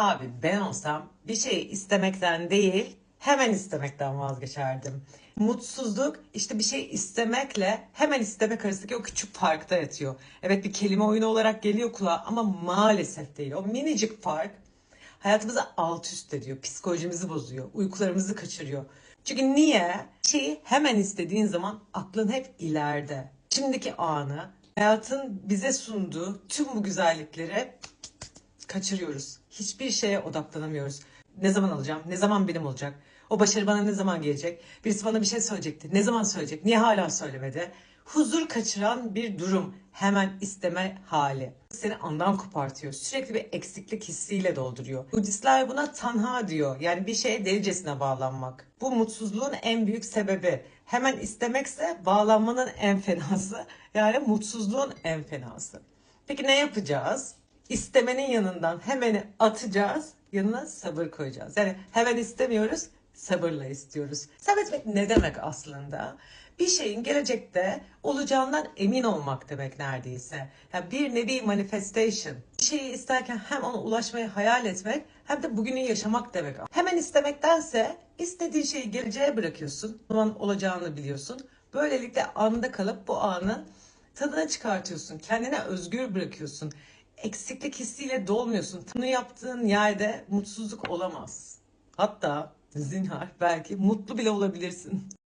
Abi ben olsam bir şey istemekten değil hemen istemekten vazgeçerdim. Mutsuzluk işte bir şey istemekle hemen istemek arasındaki o küçük farkta yatıyor. Evet bir kelime oyunu olarak geliyor kulağa ama maalesef değil. O minicik fark hayatımızı alt üst ediyor, psikolojimizi bozuyor, uykularımızı kaçırıyor. Çünkü niye? Şeyi hemen istediğin zaman aklın hep ileride. Şimdiki anı, hayatın bize sunduğu tüm bu güzellikleri kaçırıyoruz. Hiçbir şeye odaklanamıyoruz. Ne zaman alacağım? Ne zaman benim olacak? O başarı bana ne zaman gelecek? Birisi bana bir şey söyleyecekti. Ne zaman söyleyecek? Niye hala söylemedi? Huzur kaçıran bir durum. Hemen isteme hali. Seni andan kopartıyor. Sürekli bir eksiklik hissiyle dolduruyor. Budistler buna tanha diyor. Yani bir şeye delicesine bağlanmak. Bu mutsuzluğun en büyük sebebi. Hemen istemekse bağlanmanın en fenası. Yani mutsuzluğun en fenası. Peki ne yapacağız? İstemenin yanından hemeni atacağız, yanına sabır koyacağız. Yani hemen istemiyoruz, sabırla istiyoruz. Sabretmek ne demek aslında? Bir şeyin gelecekte olacağından emin olmak demek neredeyse. Yani bir nevi manifestation. Bir şeyi isterken hem ona ulaşmayı hayal etmek hem de bugünü yaşamak demek. Hemen istemektense istediğin şeyi geleceğe bırakıyorsun. O zaman olacağını biliyorsun. Böylelikle anda kalıp bu anın tadını çıkartıyorsun. Kendine özgür bırakıyorsun. Eksiklik hissiyle dolmuyorsun. Bunu yaptığın yerde mutsuzluk olamaz. Hatta zinhar belki mutlu bile olabilirsin.